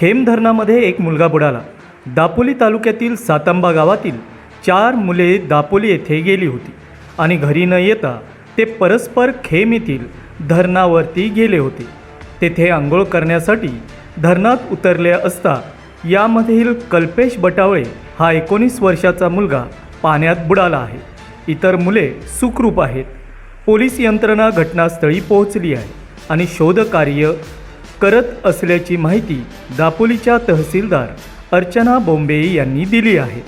खेम धरणामध्ये एक मुलगा बुडाला. दापोली तालुक्यातील सातंबा गावातील चार मुले दापोली येथे गेली होती आणि घरी न येता ते परस्पर खेम येथील धरणावरती गेले होते. तेथे आंघोळ करण्यासाठी धरणात उतरले असता यामधील कल्पेश बटावळे हा एकोणीस वर्षाचा मुलगा पाण्यात बुडाला आहे. इतर मुले सुखरूप आहेत. पोलीस यंत्रणा घटनास्थळी पोहोचली आहे आणि शोधकार्य करत असल्याची माहिती दापोलीच्या तहसीलदार अर्चना बोंबे यांनी दिली आहे.